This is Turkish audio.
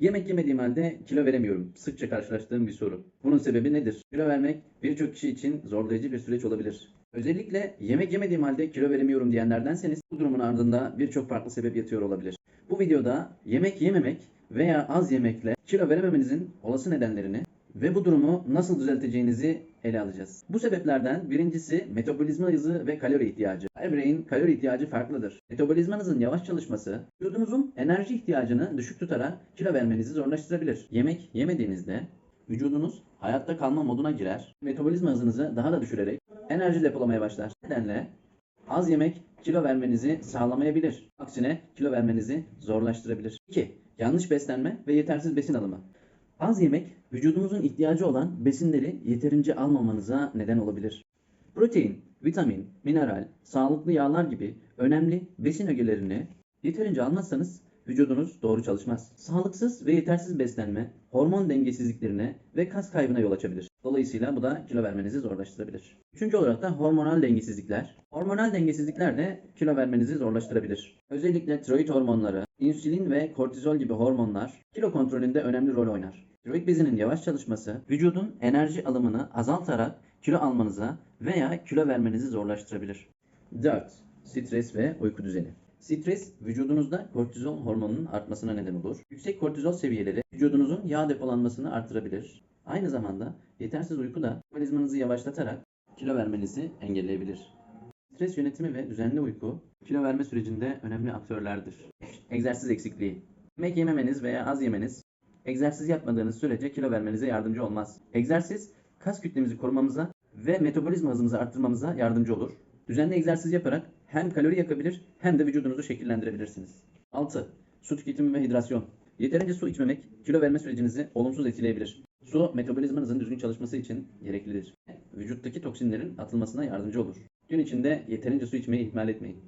Yemek yemediğim halde kilo veremiyorum. Sıkça karşılaştığım bir soru. Bunun sebebi nedir? Kilo vermek birçok kişi için zorlayıcı bir süreç olabilir. Özellikle yemek yemediğim halde kilo veremiyorum diyenlerdenseniz bu durumun ardında birçok farklı sebep yatıyor olabilir. Bu videoda yemek yememek veya az yemekle kilo verememenizin olası nedenlerini ve bu durumu nasıl düzelteceğinizi ele alacağız. Bu sebeplerden birincisi metabolizma hızı ve kalori ihtiyacı. Her bireyin kalori ihtiyacı farklıdır. Metabolizmanızın yavaş çalışması vücudunuzun enerji ihtiyacını düşük tutarak kilo vermenizi zorlaştırabilir. Yemek yemediğinizde vücudunuz hayatta kalma moduna girer. Metabolizma hızınızı daha da düşürerek enerji depolamaya başlar. Nedenle az yemek kilo vermenizi sağlamayabilir. Aksine kilo vermenizi zorlaştırabilir. 2. Yanlış beslenme ve yetersiz besin alımı. Az yemek vücudunuzun ihtiyacı olan besinleri yeterince almamanıza neden olabilir. Protein, vitamin, mineral, sağlıklı yağlar gibi önemli besin ögelerini yeterince almazsanız vücudunuz doğru çalışmaz. Sağlıksız ve yetersiz beslenme hormon dengesizliklerine ve kas kaybına yol açabilir. Dolayısıyla bu da kilo vermenizi zorlaştırabilir. Üçüncü olarak da hormonal dengesizlikler. Hormonal dengesizlikler de kilo vermenizi zorlaştırabilir. Özellikle tiroid hormonları, insülin ve kortizol gibi hormonlar kilo kontrolünde önemli rol oynar. Tiroid bezinin yavaş çalışması vücudun enerji alımını azaltarak kilo almanıza veya kilo vermenizi zorlaştırabilir. 4. Stres ve uyku düzeni. Stres vücudunuzda kortizol hormonunun artmasına neden olur. Yüksek kortizol seviyeleri vücudunuzun yağ depolanmasını artırabilir. Aynı zamanda yetersiz uyku da metabolizmanızı yavaşlatarak kilo vermenizi engelleyebilir. Stres yönetimi ve düzenli uyku kilo verme sürecinde önemli aktörlerdir. Egzersiz eksikliği. Yemek yememeniz veya az yemeniz egzersiz yapmadığınız sürece kilo vermenize yardımcı olmaz. Egzersiz kas kütlemizi korumamıza ve metabolizma hızımızı arttırmamıza yardımcı olur. Düzenli egzersiz yaparak hem kalori yakabilir hem de vücudunuzu şekillendirebilirsiniz. 6. Su tüketimi ve hidrasyon. Yeterince su içmemek kilo verme sürecinizi olumsuz etkileyebilir. Su metabolizmanızın düzgün çalışması için gereklidir. Vücuttaki toksinlerin atılmasına yardımcı olur. Gün içinde yeterince su içmeyi ihmal etmeyin.